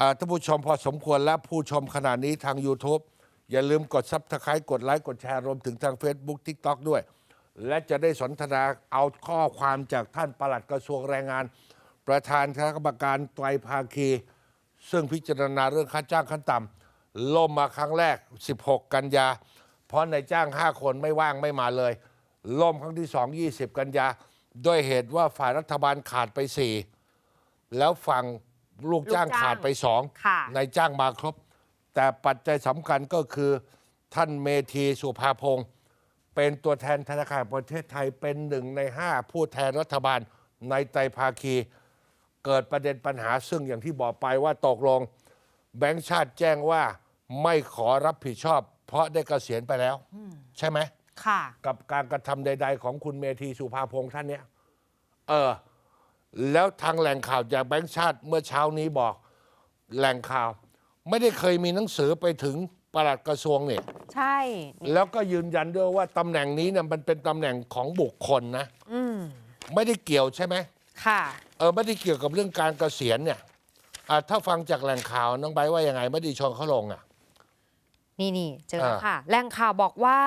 อ่าท่านผู้ชมพอสมควรและผู้ชมขณะนี้ทาง YouTube อย่าลืมกดซับสไครต์กดไลค์กดแชร์รวมถึงทาง Facebook TikTok ด้วย และจะได้สนทนาเอาข้อความจากท่านปลัดกระทรวงแรงงาน ประธานคณะกรรมการไตรภาคี ซึ่งพิจารณาเรื่องค่าจ้างขั้นต่ำล่มมาครั้งแรก 16 กันยา เพราะนายจ้าง 5 คนไม่ว่างไม่มาเลยล่มครั้งที่ 2 20 กันยาด้วยเหตุว่าฝ่ายรัฐบาลขาดไป 4 แล้วฝั่ง ลูกจ้างลูกจ้างขาดไปสองค่ะ นายจ้างมาครบ แต่ปัจจัยสำคัญก็คือ ท่านเมธีสุภาพงศ์เป็นตัวแทนธนาคารแห่งประเทศไทยเป็นหนึ่งในห้าผู้แทนรัฐบาลในไตรภาคี เกิดประเด็นปัญหาซึ่งอย่างที่บอกไปว่าตกลง แบงค์ชาติแจ้งว่าไม่ขอรับผิดชอบ เพราะได้เกษียณไปแล้ว ใช่ไหม ค่ะ กับการกระทำใด ๆ ของคุณเมธีสุภาพงษ์ท่านเนี้ย เออ แล้วทางแหล่งข่าวจากแบงค์ชาติเมื่อเช้านี้บอกแหล่งข่าว ไม่ได้เคยมีหนังสือไปถึงปลัดกระทรวงเนี่ยใช่แล้วก็ยืนยันด้วยว่าตำแหน่งนี้เนี่ยมันเป็นตำแหน่งของบุคคลนะอืมไม่ได้เกี่ยวใช่ไหมค่ะเออไม่ได้เกี่ยวกับเรื่องการเกษียณเนี่ยอะถ้าฟังจากแหล่งข่าวน้องไบร์ทว่ายังไงไม่ได้ชนเขาลงอะ นี่นี่เจอแล้วอ่าค่ะแหล่งข่าวบอกว่า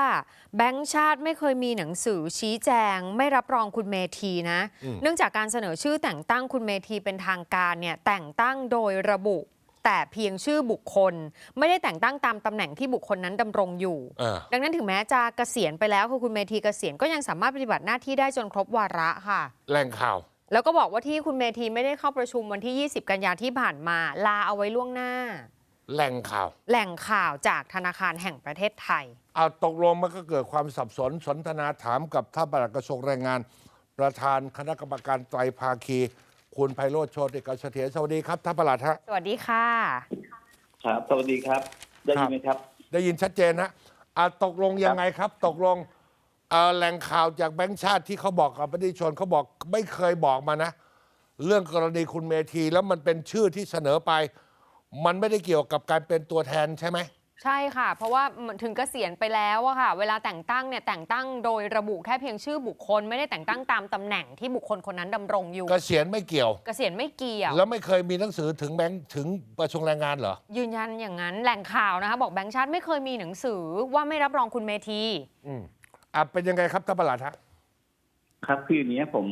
แบงค์ชาติไม่เคยมีหนังสือชี้แจง ไม่รับรองคุณเมธีนะ เนื่องจากการเสนอชื่อแต่งตั้งคุณเมธีเป็นทางการเนี่ยแต่งตั้งโดยระบุ แต่เพียงชื่อบุคคล ไม่ได้แต่งตั้งตามตำแหน่งที่บุคคลนั้นดำรงอยู่เออดังนั้นถึงแม้จะเกษียณไปแล้วคือคุณเมธีเกษียณก็ยังสามารถปฏิบัติหน้าที่ได้จนครบวาระค่ะแหล่งข่าวแล้วก็บอกว่าที่คุณเมธีไม่ได้เข้าประชุมวันที่ 20 กันยาที่ผ่านมา ลาเอาไว้ล่วงหน้า แหล่งข่าว แหล่งข่าวจากธนาคารแห่งประเทศไทย เอาตกลงมันก็เกิดความสับสนสนทนาถามกับท่านปลัดกระทรวงแรงงาน ประธานคณะกรรมการไตรภาคี คุณไพโรจน์โชติกเสถียรสวัสดีครับท่านปลัดฮะสวัสดีค่ะ ครับสวัสดีครับ ได้ยินไหมครับ ได้ยินชัดเจนนะอะตกลงยังไงครับ ตกลงเอ่อแหล่งข่าวจากแบงค์ชาติที่เขาบอกกับประชาชนเขาบอกไม่เคยบอกมานะ เรื่องกรณีคุณเมธีแล้วมันเป็นชื่อที่เสนอไป มันไม่ได้เกี่ยวกับการเป็นตัวแทนใช่ไหมใช่ค่ะ เพราะว่าถึงเกษียณไปแล้วอะค่ะ เวลาแต่งตั้งเนี่ยแต่งตั้งโดยระบุแค่เพียงชื่อบุคคล ไม่ได้แต่งตั้งตามตำแหน่งที่บุคคลคนนั้นดำรงอยู่ เกษียณไม่เกี่ยว เกษียณไม่เกี่ยว แล้วไม่เคยมีหนังสือถึงแบงค์ถึงกระทรวงแรงงานเหรอ ยืนยันอย่างนั้นแหล่งข่าวนะคะ บอกแบงค์ชาติไม่เคยมีหนังสือว่าไม่รับรองคุณเมธีอืมอะเป็นยังไงครับท่านประหลัดฮะครับคืออย่างนี้ผม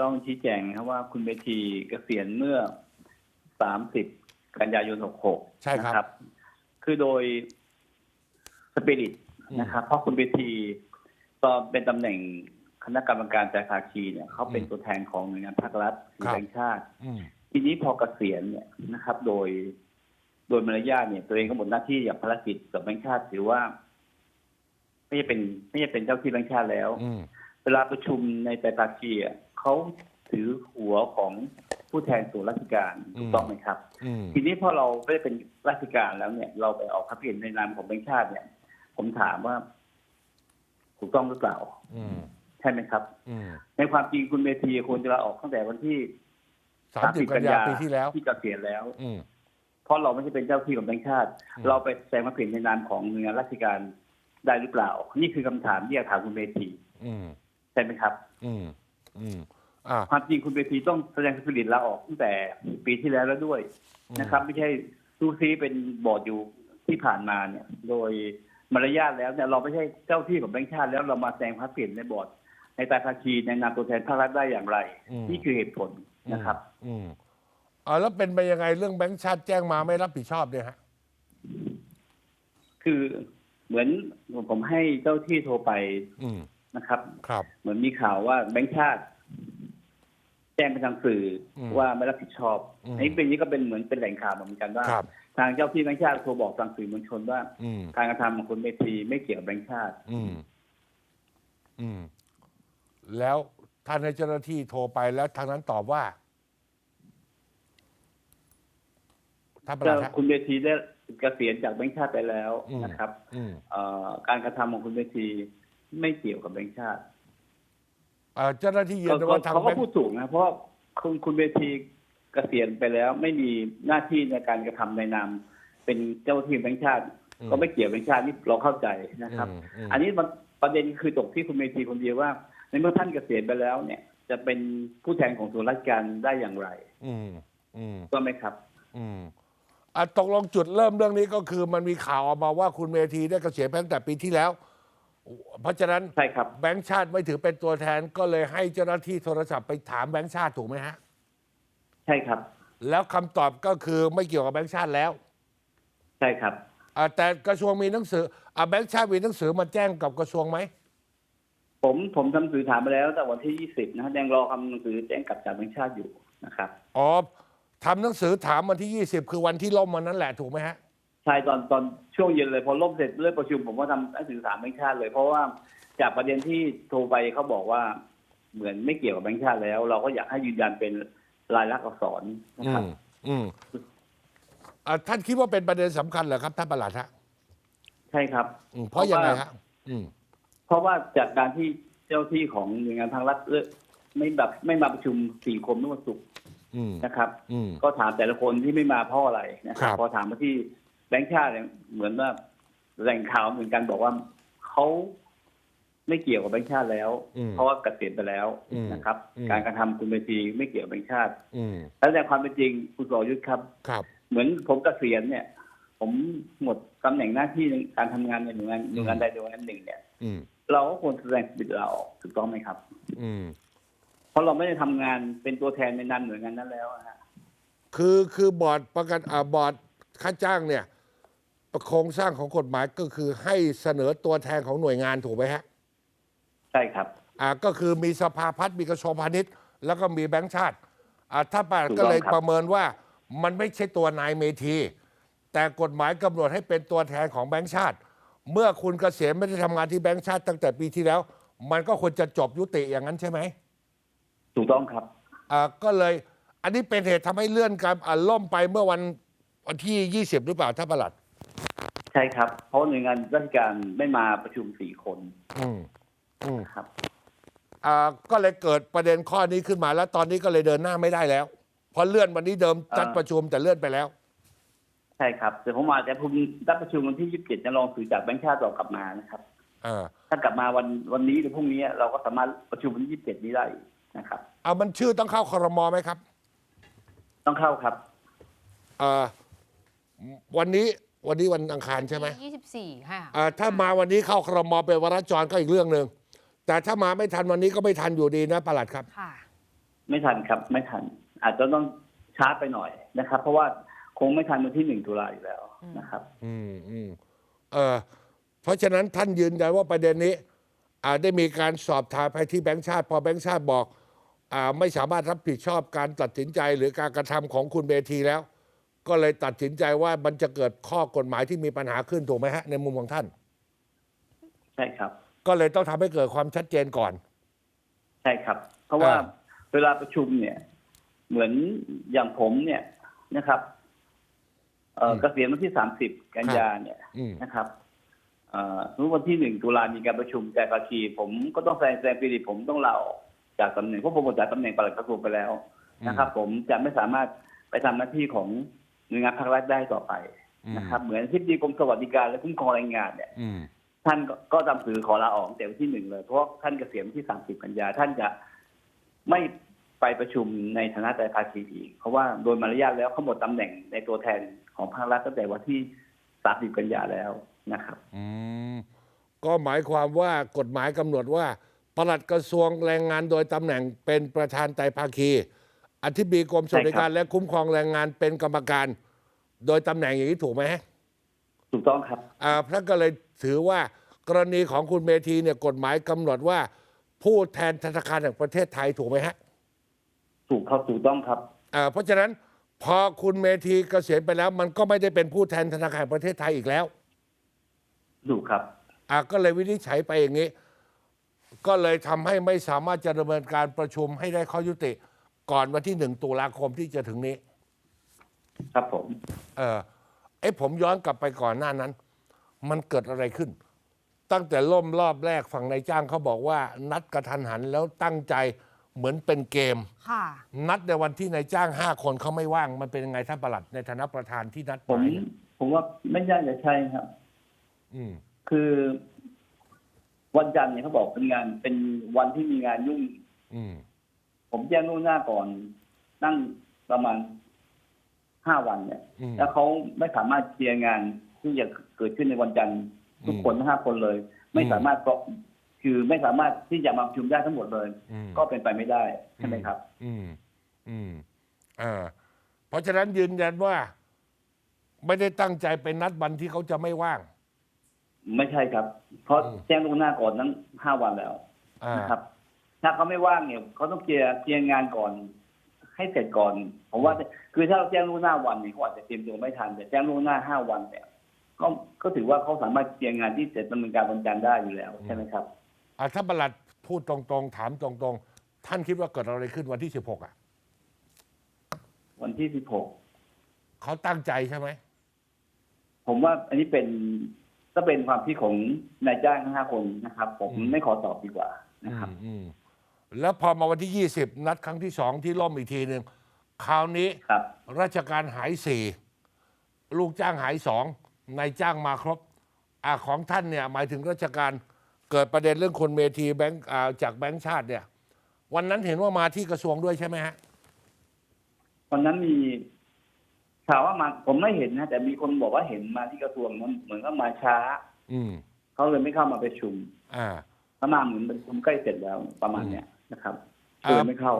ต้องชี้แจงนะครับว่าคุณเบทีเกษียณเมื่อ30 กันยายน 66 ใช่ครับนะคือโดยสปิริตอืมนะครับ เพราะคุณเบทีตอนเป็นตำแหน่งคณะกรรมการแต่ภาคีเนี่ยเขาเป็นอืมตัวแทนของหน่วยงานภาครัฐหรือครับแบงค์ชาติอืมทีนี้พอเกษียณเนี่ยนะครับ โดยโดยมารยาทเนี่ย ตัวเองก็หมดหน้าที่อย่างภารกิจกับแบงค์ชาติถือว่า ไม่ใช่เป็นไม่ใช่เป็นเจ้าที่แบงค์ชาติแล้วอืมเวลาประชุมในไตรภาคีอะเขา ถือหัวของผู้แทนส่วนราชการอืมถูกต้องไหมครับอืมทีนี้พอเราไม่ได้เป็นราชการแล้วเนี่ย เราไปออกความเห็นในนามของแบงค์ชาติเนี่ย ผมถามว่า ถูกต้องหรือเปล่าอืมใช่ไหมครับอืมในความจริงคุณเมธีควรจะลาออกตั้งแต่วันที่สามสิบกันยาปีที่แล้วที่เกษียณแล้วอืมเพราะเราไม่ใช่เป็นเจ้าที่ของแบงค์ชาติอืมเราไปแสดงความเห็นในนามของหน่วยงานราชการได้หรือเปล่า นี่คือคำถามที่อยากถามคุณเมธีอืมใช่ไหมครับ อืม อืมอ่า ความจริงคุณเวทีต้องแสดงสปิริตลาออกตั้งแต่ปีที่แล้วแล้วด้วยนะครับ ไม่ใช่ซูซีเป็นบอร์ดอยู่ที่ผ่านมาเนี่ย โดยมารยาทแล้วเนี่ยเราไม่ใช่เจ้าที่ของแบงค์ชาติแล้วเรามาแสดงความเปลี่ยนในบอร์ดในตาภาคีในนามตัวแทนภาครัฐได้อย่างไรอืมนี่คือเหตุผลนะครับ อืมอ่าแล้วเป็นไปยังไงเรื่องแบงค์ชาติแจ้งมาไม่รับผิดชอบเนี่ยฮะคือเหมือนผมให้เจ้าที่โทรไปอืมนะครับ ครับ เหมือนมีข่าวว่าแบงค์ชาติ แจ้งไปทางสื่ออมว่าไม่รับผิดชอบอืมอันนี้เป็นนี้ก็เป็นเหมือนเป็นแหล่งข่าวเหมือนกันว่า ครับ ทางเจ้าที่แบงค์ชาติโทรบอกทางสื่อมวลชนว่า อืม การกระทำของคุณเมธีไม่เกี่ยวกับแบงค์ชาติ อืม อืม แล้วท่านให้เจ้าหน้าที่โทรไปแล้วทางนั้นตอบว่าท่านประหลัดฮะ คุณเมธีได้เกษียณจากแบงค์ชาติไปแล้วอืม นะครับอืม เอ่อการกระทำของคุณเมธีไม่เกี่ยวกับแบงค์ชาติ เอ่อเจ้าหน้าที่ยืนยันเขาว่าทางเขาแบก็งค์พูดถูกนะเพราะคุณคุณเมธีเกษียณไปแล้ว ไม่มีหน้าที่ในการกระทำในนามเป็นเจ้าที่แบงค์ชาติ ก็ไม่เกี่ยวกับแบงค์ชาตินี่เราเข้าใจนะครับอืมอืมอันนี้มันประเด็นคือตกที่คุณเมธีคนเดียวว่า ในเมื่อท่านเกษียณไปแล้วเนี่ย จะเป็นผู้แทนของส่วนราชการได้อย่างไรอืมอืมก็ไหมครับ อืมอะตกลงจุดเริ่มเรื่องนี้ก็คือมันมีข่าวออกมาว่าคุณเมธีได้เกษียณไปตั้งแต่ปีที่แล้ว เพราะฉะนั้นใช่ครับแบงค์ชาติไม่ถือเป็นตัวแทนก็เลยให้เจ้าหน้าที่โทรศัพท์ไปถามแบงค์ชาติถูกไหมฮะ ใช่ครับ แล้วคำตอบก็คือไม่เกี่ยวกับแบงค์ชาติแล้วใช่ครับ อะแต่กระทรวงมีหนังสืออะแบงค์ชาติมีหนังสือมาแจ้งกับกระทรวงไหม ผมผมทำหนังสือถามไปแล้ว แต่วันที่ยี่สิบนะฮะยังรอคำหนังสือแจ้งกลับจากแบงค์ชาติอยู่นะครับ อ๋อทำหนังสือถามวันที่ 20 คือวันที่ล่มวันนั้นแหละถูกไหมฮะ ใช่ตอนตอนช่วงเย็นเลยพอล่มเสร็จเริ่มประชุมผมก็ทำหนังสือถามแบงค์ชาติเลย เพราะว่าจากประเด็นที่โทรไปเขาบอกว่าเหมือนไม่เกี่ยวกับแบงค์ชาติแล้ว เราก็อยากให้ยืนยันเป็นลายลักษณ์อักษรนะอืครับมอืมอะท่านคิดว่าเป็นประเด็นสำคัญเหรอครับท่านประหลัดฮะใช่ครับ อืมเพราะยังไงฮะอืม เพราะว่าจากการที่เจ้าที่ของหน่วยงานทางรัฐเลิกไม่แบบไม่มาประชุมสี่คมเมื่อวันศุกร์อืมนะครับ อืม ก็ถามแต่ละคนที่ไม่มาเพราะอะไรนะคครัรับบ พอถามมาที่ แบงค์ชาติเนี่ยเหมือนว่าแหล่งข่าวเหมือนกันบอกว่าเขาไม่เกี่ยวกับแบงค์ชาติแล้ว อืม เพราะว่าเกษียณไปแล้วอืมนะครับ อืม การกระทำคุณเบทีไม่เกี่ยวกับแบงค์ชาติ อืมแล้วในความเป็นจริงคุณสรยุทธครับ ครับ เหมือนผมเกษียณเนี่ย ผมหมดตำแหน่งหน้าที่ในการทำงานในหน่วยงานหน่วยงานใดหน่วยงานหนึ่งเนี่ย อืมเราก็ควรแสดงบิดลาออกถูกต้องไหมครับ อืม เพราะเราไม่ได้ทำงานเป็นตัวแทนในนามหน่วยงานนั้นแล้วอะฮะ คือคือบอร์ดประกันอ่าบอร์ดค่าจ้างเนี่ย โครงสร้างของกฎหมายก็คือให้เสนอตัวแทนของหน่วยงานถูกไหมฮะใช่ครับ อ่าก็คือมีสภาพัฒน์มีกระทรวงพาณิชย์ แล้วก็มีแบงค์ชาติอ่าถ้าปาถูกต้องก็เลยครับประเมินว่ามันไม่ใช่ตัวนายเมธี แต่กฎหมายกำหนดให้เป็นตัวแทนของแบงค์ชาติ เมื่อคุณเกษียณไม่ได้ทำงานที่แบงค์ชาติ ตั้งแต่ปีที่แล้ว มันก็ควรจะจบยุติอย่างนั้นใช่ไหมถูกต้องครับอ่าก็เลยอันนี้เป็นเหตุทำให้เลื่อนการอ่าล่มไปเมื่อวันวันที่ 20 หรือเปล่าท่านประหลัดใช่ครับ เพราะหน่วยงานราชการไม่มาประชุมสี่คนอืมอืมครับอ่าก็เลยเกิดประเด็นข้อนี้ขึ้นมา แล้วตอนนี้ก็เลยเดินหน้าไม่ได้แล้วเพราะเลื่อนวันนี้เดิมจัดอ่าประชุมแต่เลื่อนไปแล้ว ใช่ครับแต่ผมอาจจะผมนัดประชุมวันที่ยี่สิบเจ็ดจะลองสื่อจากแบงค์ชาติต่อกลับมานะครับอ่าถ้ากลับมาวันวันนี้หรือพรุ่งนี้เราก็สามารถประชุมวันที่ยี่สิบเจ็ดนี้ได้นะครับเอามันชื่อต้องเข้าครมไหมครับ ต้องเข้าครับอ่าวันนี้ วันนี้วันอังคารใช่ไหม24ค่ะอ่าถ้ามาวันนี้เข้าครมเป็นวาระจรก็อีกเรื่องหนึ่งแต่ถ้ามาไม่ทันวันนี้ก็ไม่ทันอยู่ดีนะประหลัดครับ ค่ะ ไม่ทันครับ ไม่ทัน อาจจะต้องช้าไปหน่อยนะครับ เพราะว่าคงไม่ทันวันที่หนึ่งตุลาอยู่แล้วนะครับ อืมอืมเออเพราะฉะนั้นท่านยืนยันว่าประเด็นนี้ อาได้มีการสอบถามไปที่แบงค์ชาติ พอแบงค์ชาติบอกอาไม่สามารถรับผิดชอบการตัดสินใจหรือการกระทำของคุณเบทีแล้ว ก็เลยตัดสินใจว่ามันจะเกิดข้อกฎหมายที่มีปัญหาขึ้นถูกไหมฮะในมุมของท่าน ใช่ครับ ก็เลยต้องทำให้เกิดความชัดเจนก่อน ใช่ครับ เพราะว่าอ่า เวลาประชุมเนี่ย เหมือนอย่างผมเนี่ยนะครับ เอ่อเกษียณวันที่สามสิบกันยาเนี่ยอืม นะครับเอ่อสมมติวันที่หนึ่งตุลามีการประชุมแต่ภาคีผมก็ต้องแสดงแสดงปีติผมต้องลาออกจากตำแหน่งเพราะผมหมดจากตำแหน่งปลัดกระทรวงไปแล้วนะครับ ผมจะไม่สามารถไปทำหน้าที่ของ หน่วยงานภาครัฐได้ต่อไปนะครับ เหมือนที่ดีกรมสวัสดิการและคุ้มครองแรงงานเนี่ยอืมท่านก็ก็ทำสื่อขอลาออกตั้งแต่วันที่หนึ่งเลย เพราะว่าท่านเกษียณวันที่สามสิบกันยาท่านจะไม่ไปประชุมในฐานะไตรภาคีอีก เพราะว่าโดยมารยาทแล้วเขาหมดตำแหน่งในตัวแทนของภาครัฐตั้งแต่วันที่สามสิบกันยาแล้วนะครับอืมก็หมายความว่ากฎหมายกำหนดว่าปลัดกระทรวงแรงงานโดยตำแหน่งเป็นประธานไตรภาคี อธิบดีกรมสวัสดิการและคุ้มครองแรงงานเป็นกรรมการ โดยตำแหน่งอย่างนี้ถูกไหมฮะถูกต้องครับอ่าพระก็เลยถือว่ากรณีของคุณเมธีเนี่ยกฎหมายกำหนดว่า ผู้แทนธนาคารแห่งประเทศไทยถูกไหมฮะ ถูกครับถูกต้องครับอ่าเพราะฉะนั้นพอคุณเมธีเกษียณไปแล้ว มันก็ไม่ได้เป็นผู้แทนธนาคารแห่งประเทศไทยอีกแล้วถูกครับอ่าก็เลยวินิจฉัยไปอย่างนี้ ก็เลยทำให้ไม่สามารถจะดำเนินการประชุมให้ได้ข้อยุติ ก่อนวันที่หนึ่งตุลาคมที่จะถึงนี้ ครับผม เออไอ้ผมย้อนกลับไปก่อนหน้านั้น มันเกิดอะไรขึ้น ตั้งแต่ล่มรอบแรกฝั่งนายจ้างเขาบอกว่า นัดกระทันหันแล้วตั้งใจเหมือนเป็นเกม ค่ะ นัดในวันที่นายจ้างห้าคนเขาไม่ว่าง มันเป็นยังไงท่านประหลัดในฐานะประธานที่นัดหผมมายเนี่ยผมว่าไม่น่าจะใช่ครับ อืม คือวันจันทร์เนี่ยเขาบอกเป็นงานเป็นวันที่มีงานยุ่งอืม ผมแจ้งล่วงหน้าก่อนนั่งประมาณห้าวันเนี่ยอืมแล้วเขาไม่สามารถเคลียร์งานที่จะเกิดขึ้นในวันจันทร์ทุกคนทั้งห้าคนเลย ไม่อืมสามารถก็คือไม่สามารถที่จะมาประชุมได้ทั้งหมดเลยอืมก็เป็นไปไม่ได้ใช่ไหมครับ อืม อืมอ่าเพราะฉะนั้นยืนยันว่า ไม่ได้ตั้งใจเป็นนัดวันที่เขาจะไม่ว่าง ไม่ใช่ครับ เพราะอืมแจ้งล่วงหน้าก่อนนั้นห้าวันแล้วอ่านะครับ ถ้าเขาไม่ว่างเนี่ยเขาต้องเคลียร์เคลียร์งานก่อน ให้เสร็จก่อนผมว่าคือถ้าเราแจ้งล่วงหน้าวันเนี่ยเขาอาจจะเตรียมตัวไม่ทันแต่แจ้งล่วงหน้าห้าวันเนี่ยก็ก็ถือว่าเขาสามารถเคลียร์งานที่เสร็จดำเนินการวันจันทร์ได้อยู่แล้วใช่ไหมครับอ่าถ้าประหลัดพูดตรงๆ ถามตรงๆ ท่านคิดว่าเกิดอะไรขึ้นวันที่สิบหกอะ วันที่สิบหกเขาตั้งใจใช่ไหมผมว่าอันนี้เป็นก็เป็นความคิดของนายจ้างทั้งห้าคนนะครับ ผมอืมไม่ขอตอบดีกว่านะครับ อืมอืม แล้วพอมาวันที่ยี่สิบนัดครั้งที่สองที่ล่มอีกทีหนึ่งคราวนี้ครับ ราชการหายสี่ลูกจ้างหายสองนายจ้างมาครบอ่าของท่านเนี่ยหมายถึงราชการเกิดประเด็นเรื่องคนเมทีแบงค์อ่าจากแบงค์ชาติเนี่ย วันนั้นเห็นว่ามาที่กระทรวงด้วยใช่ไหมฮะ วันนั้นมีข่าวว่ามาผมไม่เห็นนะ แต่มีคนบอกว่าเห็นมาที่กระทรวงนั้นเหมือนก็มาช้าอืม เขาเลยไม่เข้ามาประชุมอ่าเขามาเหมือนประชุมใกล้เสร็จแล้วประมาณเนี้ย นะครับอ่าเลยไม่เข้า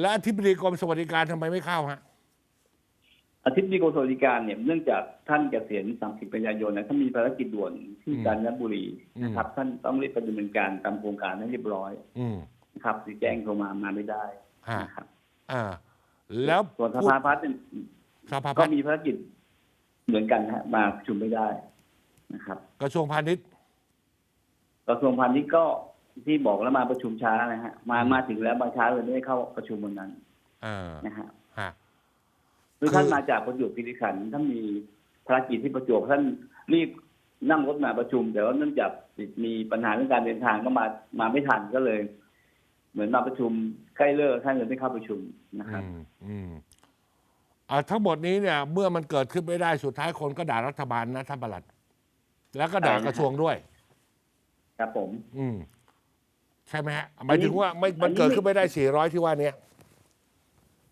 และอธิบดีกรมสวัสดิการทำไมไม่เข้าฮะอาทิตย์ดีกรมสวัสดิการเนี่ยเนื่องจากท่านเกษียณ30กันยายนนะท่านมีภารกิจด่วนที่อืมกาญจนบุรีนะครับ ท่านต้องรีบไปดำเนินการตามโครงการให้เรียบร้อยอืมนะครับสีแจ้งโทรมามาไม่ได้ฮะนะครับอ่า แล้วส่วนสพูดภาพัฒน์เนี่ยสภาก็พัฒน์มีภารกิจเหมือนกันฮะ มาประชุมไม่ได้นะครับกระทรวงพาณิชย์กระทรวงพาณิชย์ก็ ที่บอกแล้วมาประชุมช้านะฮะมามาถึงแล้วมาช้าเลยไม่ได้เข้าประชุมวันนั้นอ่านะฮะฮะคือคือท่านมาจากประจวบคีรีขันธ์ท่านมีภารกิจที่ประจวบท่านรีบนั่งรถมาประชุม แต่ว่าเนื่องจากมีปัญหาเรื่องการเดินทางก็มามาไม่ทันก็เลย เหมือนมาประชุมใกล้เลิกท่านเลยไม่เข้าประชุมนะครับอืมอืมอ่าทั้งหมดนี้เนี่ย เมื่อมันเกิดขึ้นไม่ได้สุดท้ายคนก็ด่ารัฐบาลนะท่านประหลัด แล้วก็ด่ากระทรวงด้วย ครับผม อืม ใช่ไหมฮะหมายถึงว่าไม่มันเกิดขึ้นไม่ได้สี่ร้อยที่ว่าเนี้ย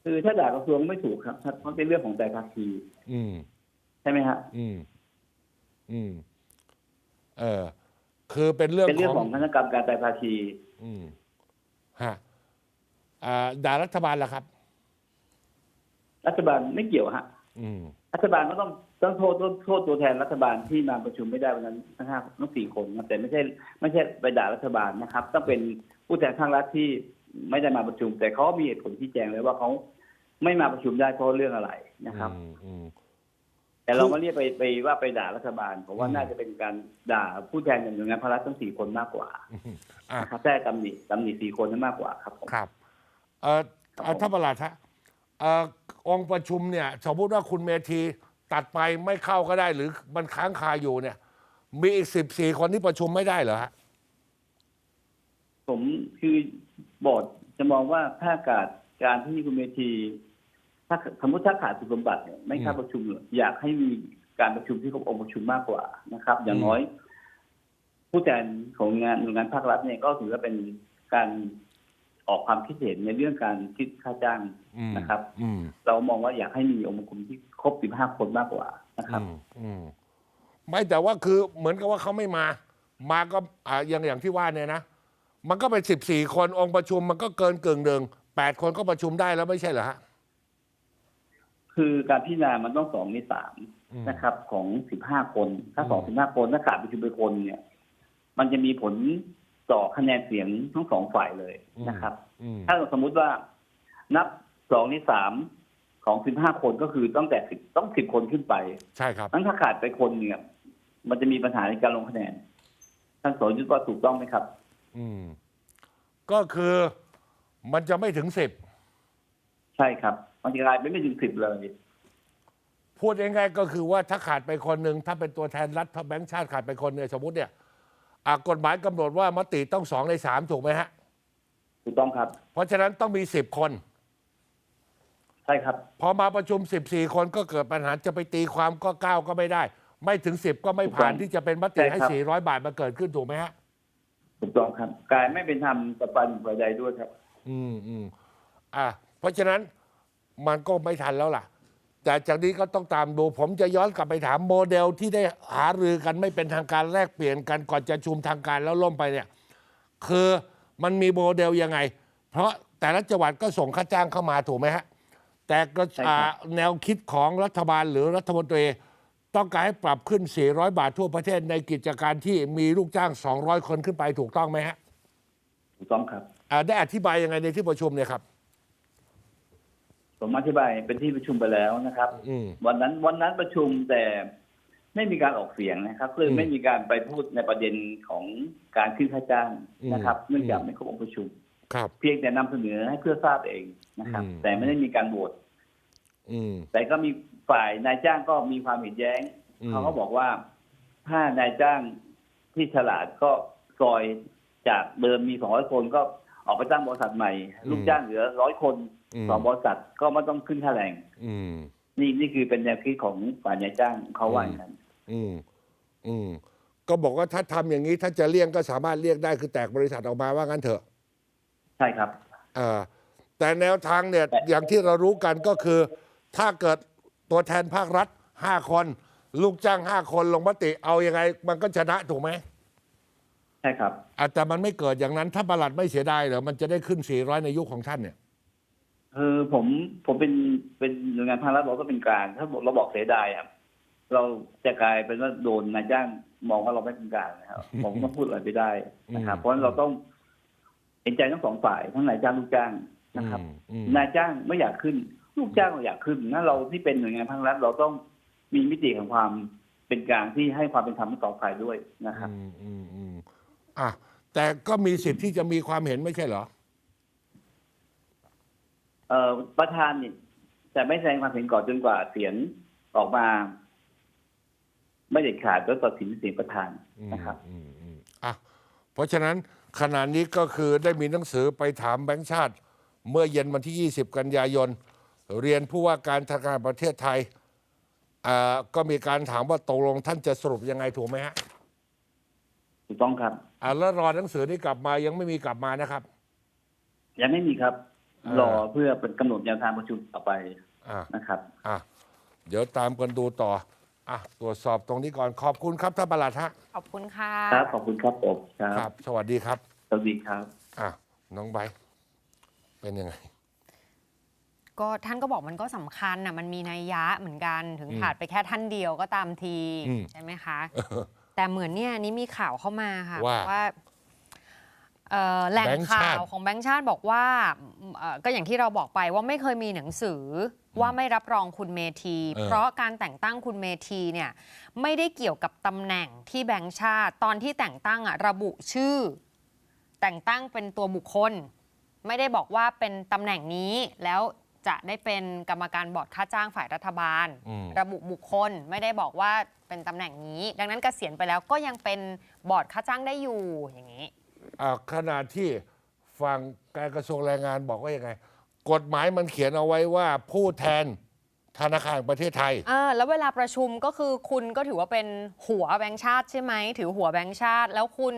คือถ้าด่ากระทรวงไม่ถูกครับเพราะเป็นเรื่องของแต่ภาคีอืมใช่ไหมฮะอืม อืม เออคือเป็นเรื่องเป็นเรื่องขขอองงคณะกรรมการแต่ภาคีอืมฮะอ่าด่ารัฐบาลล่ะครับ รัฐบาลไม่เกี่ยวฮะอืมรัฐบาลก็ต้อง ต้องโทษโทษโทษตัวแทนรัฐบาลที่มาประชุมไม่ได้วันนั้นทั้งห้าทั้งสี่คนนะแต่ไม่ใช่ไม่ใช่ไปด่ารัฐบาลนะครับ ต้องเป็นผู้แทนข้างรัฐที่ไม่ได้มาประชุม แต่เขามีเหตุผลที่แจงเลยว่าเขาไม่มาประชุมได้เพราะเรื่องอะไรนะครับอืมอืมแต่เราไม่เรียกไปไปว่าไปด่ารัฐบาลเพราะว่าอืมน่าจะเป็นการด่าผู้แทนอย่างหน่วยงานภาครัฐทั้งสี่คนมากกว่าอ่านะครับแค่ตำหนิตำหนิสี่คนนั้นมากกว่าครับผมครับเอ่อเอ่อท่านประหลัดฮะเอ่อองค์ประชุมเนี่ย สมมติว่าคุณเมธี ตัดไปไม่เข้าก็ได้หรือมันค้างคาอยู่เนี่ย มีอีกสิบสี่คนที่ประชุมไม่ได้เหรอฮะผมคือบอร์ดจะมองว่าถ้าการการที่คุณเมธีถ้าสมมติถ้าขาดคุณสมบัติเนี่ยไม่เข้าอืมประชุมเนี่ยอยากให้มีการประชุมที่ครบองค์ประชุมมากกว่านะครับ อย่างน้อย ผู้แทนของงานหน่วยงานภาครัฐเนี่ยก็ถือว่าเป็นการ ออกความคิดเห็นในเรื่องการคิดค่าจ้างอืมนะครับอืมเรามองว่าอยากให้มีองค์ประชุมที่ครบ 15 คนมากกว่านะครับอืมอืมไม่แต่ว่าคือเหมือนกับว่าเขาไม่มา มาก็อ่าอย่างอย่างที่ว่าเนี่ยนะมันก็เป็นสิบสี่คนองค์ประชุมมันก็เกินกึ่งหนึ่งแปดคนก็ประชุมได้แล้วไม่ใช่เหรอฮะคือการพิจารณามันต้องสองในสามอืมนะครับ ของ 15 คน ถ้าสองอืสิมบห้าคนถ้าขาดประชุมไปคนเนี่ย มันจะมีผล ต่อคะแนนเสียงทั้งสองฝ่ายเลยนะครับอืมถ้าสมมุติว่านับสองในสามของสิบห้าคนก็คือตั้งแต่สิบต้องสิบคนขึ้นไป ใช่ครับนั้นถ้าขาดไปคนเนี่ยมันจะมีปัญหาในการลงคะแนนท่านสรยุทธ์ว่าถูกต้องไหมครับ อืม ก็คือมันจะไม่ถึงสิบใช่ครับ มันจะกลายเป็นไม่ถึงสิบเลย พูดง่ายๆก็คือว่าถ้าขาดไปคนหนึ่งถ้าเป็นตัวแทนรัฐถ้าแบงค์ชาติขาดไปคนเนี่ยสมมติเนี่ยอะ กฎหมายกำหนดว่ามติต้องสองในสามถูกไหมฮะ ถูกต้องครับ เพราะฉะนั้นต้องมีสิบคน ใช่ครับ พอมาประชุมสิบสี่คนก็เกิดปัญหาจะไปตีความก็เก้าก็ไม่ได้ ไม่ถึงสิบก็ไม่ผ่านถูกต้องที่จะเป็นมติใช่ให้ครับสี่ร้อยบาทมาเกิดขึ้นถูกไหมฮะ ถูกต้องครับกลายไม่เป็นธรรมต่อฝ่ายหนึ่งฝ่ายใดด้วยครับ อืมอืมอะเพราะฉะนั้นมันก็ไม่ทันแล้วล่ะ แต่จากนี้ก็ต้องตามดู ผมจะย้อนกลับไปถามโมเดลที่ได้หารือกันไม่เป็นทางการแลกเปลี่ยนกันก่อนจะชุมทางการแล้วล่มไปเนี่ย คือมันมีโมเดลยังไง เพราะแต่ละจังหวัดก็ส่งค่าจ้างเข้ามาถูกไหมฮะ แต่ก็ใช่ครับ อ่าแนวคิดของรัฐบาลหรือรัฐมนตรีต้องการให้ปรับขึ้น 400 บาททั่วประเทศในกิจการที่มีลูกจ้าง 200 คนขึ้นไปถูกต้องไหมฮะถูกต้องครับ อ่าได้อธิบายยังไงในที่ประชุมเนี่ยครับ ผมอธิบายเป็นที่ประชุมไปแล้วนะครับ อืม วันนั้นวันนั้นประชุมแต่ไม่มีการออกเสียงนะครับคืออืมไม่มีการไปพูดในประเด็นของการขึ้นค่าจ้างนะครับ อืม เนื่องจากไม่ครบองค์ประชุม ครับ เพียงแต่นำเสนอให้เพื่อทราบเองนะครับ อืม แต่ไม่ได้มีการโหวตอืม แต่ก็มีฝ่ายนายจ้างก็มีความเห็นแย้ง อืม เขาก็บอกว่าถ้านายจ้างที่ฉลาดก็ซอยจากเดิมมี 200 คนก็ ออกไปตั้งบริษัทใหม่ ลูกจ้างเหลือร้อยคนอืมต่อบริษัทก็ไม่ต้องขึ้นค่าแรงอืมนี่นี่คือเป็นแนวคิดของฝ่ายนายจ้างเขาว่าอย่างนั้นอืม อืม ก็บอกว่าถ้าทำอย่างนี้ถ้าจะเลี่ยงก็สามารถเลี่ยงได้คือแตกบริษัทออกมาว่างั้นเถอะ ใช่ครับอ่าแต่แนวทางเนี่ยแต่อย่างที่เรารู้กันก็คือ ถ้าเกิดตัวแทนภาครัฐห้าคน ลูกจ้างห้าคนลงมติเอายังไง มันก็ชนะถูกไหม ใช่ครับอะแต่มันไม่เกิดอย่างนั้นถ้าประหลัดไม่เสียดายเหรอมันจะได้ขึ้น 400 ในยุคของท่านเนี่ยคือผมผมเป็นเป็นหน่วยงานภาครัฐเราก็เป็นกลางถ้าเราบอกเสียดายครับ เราจะกลายเป็นว่าโดนนายจ้างมองว่าเราไม่เป็นกลางนะครับผมก็พูดอะไรไม่ได้นะครับ เพราะฉะนั้นเราต้องเห็นใจทั้งสองฝ่ายทั้งนายจ้างลูกจ้างนะครับอืมอืมนายจ้างไม่อยากขึ้น ลูกจ้างเราอยากขึ้นงั้นเราที่เป็นหน่วยงานภาครัฐเราต้องมีมิติของความเป็นกลางที่ให้ความเป็นธรรมทั้งสองฝ่ายด้วยนะครับ อืมอืม อืมอะแต่ก็มีสิทธิ์ที่จะมีความเห็นไม่ใช่เหรอ เอ่อประธานเนี่ยจะไม่แสดงความเห็นก่อนจนกว่าเสียงออกมา ไม่เด็ดขาดก็ตัดสินเสียงประธานอืมนะครับอืมอืมอะเพราะฉะนั้นขณะนี้ก็คือได้มีหนังสือไปถามแบงค์ชาติ เมื่อเย็นวันที่ 20 กันยายน เรียนผู้ว่าการธนาคารประเทศไทยอ่าก็มีการถามว่าตกลงท่านจะสรุปยังไงถูกไหมฮะ ถูกต้องครับอ่าแล้วรอหนังสือนี้กลับมายังไม่มีกลับมานะครับ ยังไม่มีครับ อ่าร รอเพื่อเป็นกำหนดแนวทางประชุมต่อไปอ่านะครับ อะเดี๋ยวตามกันดูต่ออะตรวจสอบตรงนี้ก่อนขอบคุณครับท่านประหลัดฮะขอบคุณค่ะ ครับขอบคุณครับผมครัครับบสวัสดีครับสวัสดีครับ อะน้องไบร์ทเป็นยังไง ก็ท่านก็บอกมันก็สำคัญน่ะมันมีนัยยะเหมือนกันถึงอืมขาดไปแค่ท่านเดียวก็ตามที อืม ใช่ไหมคะ แต่เหมือนเนี่ยนี่มีข่าวเข้ามาค่ะว่าว่าเอ่อแหล่งแบงค์ข่าชาติวของแบงค์ชาติบอกว่าเอ่อก็อย่างที่เราบอกไปว่าไม่เคยมีหนังสือว่าไม่รับรองคุณเมธีเออเพราะการแต่งตั้งคุณเมธีเนี่ยไม่ได้เกี่ยวกับตำแหน่งที่แบงค์ชาติตอนที่แต่งตั้งอะระบุชื่อ แต่งตั้งเป็นตัวบุคคล ไม่ได้บอกว่าเป็นตำแหน่งนี้แล้ว จะได้เป็นกรรมการบอร์ดค่าจ้างฝ่ายรัฐบาล อืม ระบุบุคคลไม่ได้บอกว่าเป็นตำแหน่งนี้ ดังนั้นเกษียณไปแล้วก็ยังเป็นบอร์ดค่าจ้างได้อยู่อย่างนี้ อะขณะที่ฝั่งการกระทรวงแรงงานบอกว่ายังไง กฎหมายมันเขียนเอาไว้ว่าผู้แทนธนาคารแห่งประเทศไทย อ่าแล้วเวลาประชุมก็คือคุณก็ถือว่าเป็นหัวแบงค์ชาติใช่ไหมถือหัวแบงค์ชาติ แล้วคุณ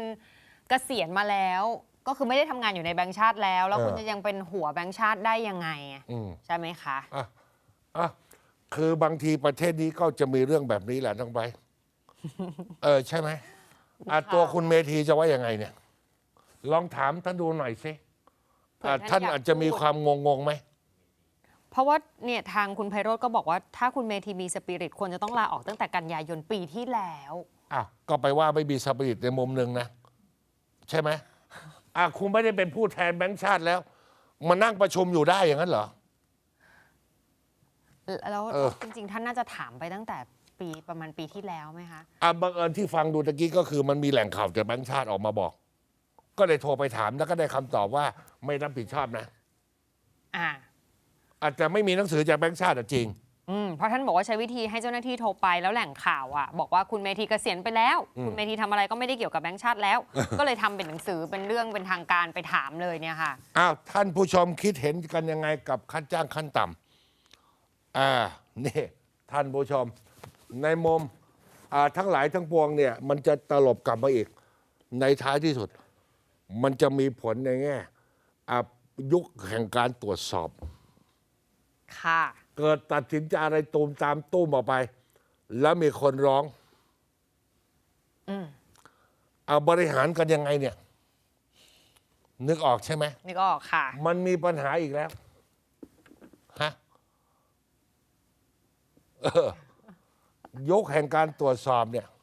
เกษียณมาแล้ว ก็คือไม่ได้ทำงานอยู่ในแบงค์ชาติแล้ว แล้วคุณเออ จะยังเป็นหัวแบงค์ชาติได้ยังไงอะอืม ใช่ไหมคะ อะอะคือบางทีประเทศนี้ก็จะมีเรื่องแบบนี้แหละน้องไบร์ทเออ ใช่ไหมอะค่ะตัวคุณเมธีจะว่ายังไงเนี่ย ลองถามท่านดูหน่อยสิอะเผื่อท่านท่านอยาก อาจจะมีพูดความงงงๆไหม เพราะว่าเนี่ยทางคุณไพโรธก็บอกว่าถ้าคุณเมธีมีสปิริตควรจะต้องลาออกตั้งแต่กันยายนปีที่แล้ว อะก็ไปว่าไม่มีสปิริตในมุมหนึ่งนะ ใช่ไหม อะคุณไม่ได้เป็นผู้แทนแบงค์ชาติแล้ว มานั่งประชุมอยู่ได้อย่างนั้นเหรอ แล้วเออ จริง ๆ ท่านน่าจะถามไปตั้งแต่ปีประมาณปีที่แล้วไหมคะ อะบังเอิญที่ฟังดูตะกี้ก็คือมันมีแหล่งข่าวจากแบงค์ชาติออกมาบอก ก็เลยโทรไปถามแล้วก็ได้คำตอบว่าไม่รับผิดชอบนะ อ่า อาจจะไม่มีหนังสือจากแบงค์ชาติอะจริง อืมเพราะท่านบอกว่าใช้วิธีให้เจ้าหน้าที่โทรไปแล้วแหล่งข่าวอะ บอกว่าคุณเมธีเกษียณไปแล้วอืมคุณเมธีทำอะไรก็ไม่ได้เกี่ยวกับแบงค์ชาติแล้ว ก็เลยทำเป็นหนังสือเป็นเรื่องเป็นทางการไปถามเลยเนี่ยค่ะอ้าวท่านผู้ชมคิดเห็นกันยังไงกับค่าจ้างขั้นต่ำอ่านี่ท่านผู้ชม ในมุมอ่าทั้งหลายทั้งปวงเนี่ย มันจะตลบกลับมาอีก ในท้ายที่สุด มันจะมีผลในแง่อะยุคแห่งการตรวจสอบค่ะ เกิดตัดสินใจอะไรตูมตามตุ้มออกไป แล้วมีคนร้องอืมเอาบริหารกันยังไงเนี่ย นึกออกใช่ไหม นี่ก็ออกค่ะ มันมีปัญหาอีกแล้ว ฮะเออยกแห่งการตรวจสอบเนี่ยเออ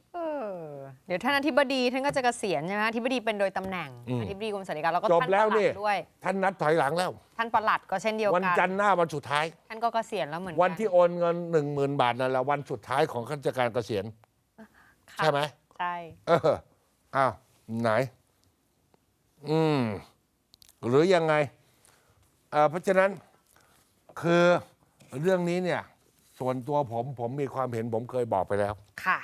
เดี๋ยวท่านอธิบดีท่านก็จะเกษียณใช่ไหมอธิบดีเป็นโดยตำแหน่งอืมอธิบดีกรมสวัสดิการแล้วก็จบท่านแล้วประหลันี่ดด้วย ท่านนัดถอยหลังแล้ว ท่านประหลัดก็เช่นเดียววันกันจันทร์หน้าวันสุดท้าย ท่านก็เกษียณแล้วเหมือนกัวันที่โอนเงินหนึ่งหมื่นบาทนั่นแหละวันสุดท้ายของข้าราชการเกษียณ ค่ะใช่ไหมใช่เอออ้าวไหน อืม หรือยังไงเอ่อเพราะฉะนั้นคือเรื่องนี้เนี่ย ส่วนตัวผมผมมีความเห็นผมเคยบอกไปแล้ว ค่ะ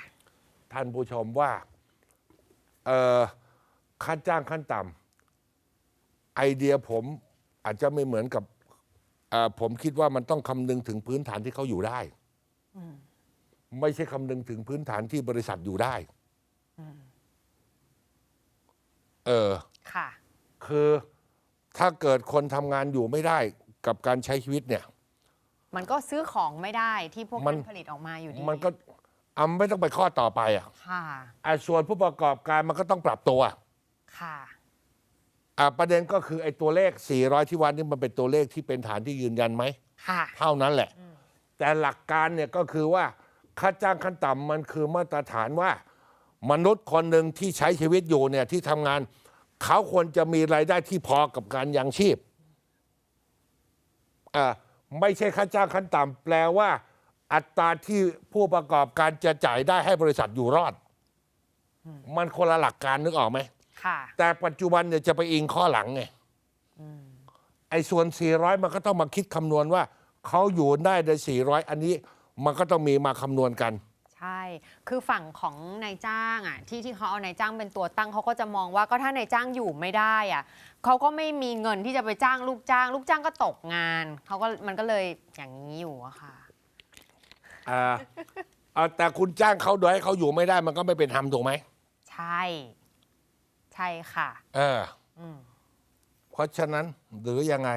ท่านผู้ชมว่าเออ ค่าจ้างขั้นต่ำไอเดียผมอาจจะไม่เหมือนกับเอ่อผมคิดว่ามันต้องคำนึงถึงพื้นฐานที่เขาอยู่ได้ไม่ใช่คำนึงถึงพื้นฐานที่บริษัทอยู่ได้เออค่ะ คือถ้าเกิดคนทำงานอยู่ไม่ได้กับการใช้ชีวิตเนี่ย มันก็ซื้อของไม่ได้ที่พวกมัท่านนผลิตออกมาอยู่ดีมันก็ อำไม่ต้องไปข้อต่อไปอะค่ะ อะส่วนผู้ประกอบการมันก็ต้องปรับตัว ค่ะ อะประเด็นก็คือไอ้ตัวเลข 400 ที่วันนี้มันเป็นตัวเลขที่เป็นฐานที่ยืนยันไหม ค่ะ เท่านั้นแหละ แต่หลักการเนี่ยก็คือว่าค่าจ้างขั้นต่ำมันคือมาตรฐานว่า มนุษย์คนหนึ่งที่ใช้ชีวิตอยู่เนี่ยที่ทำงาน เขาควรจะมีรายได้ที่พอกับการยังชีพอ่าไม่ใช่ค่าจ้างขั้นต่ำแปลว่า อัตราที่ผู้ประกอบการจะจ่ายได้ให้บริษัทอยู่รอด มันคนละหลักการนึกออกไหมค่ะ แต่ปัจจุบันเนี่ยจะไปอิงข้อหลังไงไอ้ส่วน 400 มันก็ต้องมาคิดคำนวณว่าเขาอยู่ได้ใน400 อันนี้มันก็ต้องมีมาคำนวณกัน ใช่ คือฝั่งของนายจ้างอะที่ที่เขาเอานายจ้างเป็นตัวตั้งเขาก็จะมองว่าก็ถ้านายจ้างอยู่ไม่ได้อะเขาก็ไม่มีเงินที่จะไปจ้างลูกจ้าง ลูกจ้างก็ตกงานเขาก็มันก็เลยอย่างนี้อยู่อะค่ะ อ่าเอาแต่คุณจ้างเขาโดยให้เขาอยู่ไม่ได้มันก็ไม่เป็นธรรมถูกไหมใช่ ใช่ค่ะ เอออมเพราะฉะนั้นหรือยังไง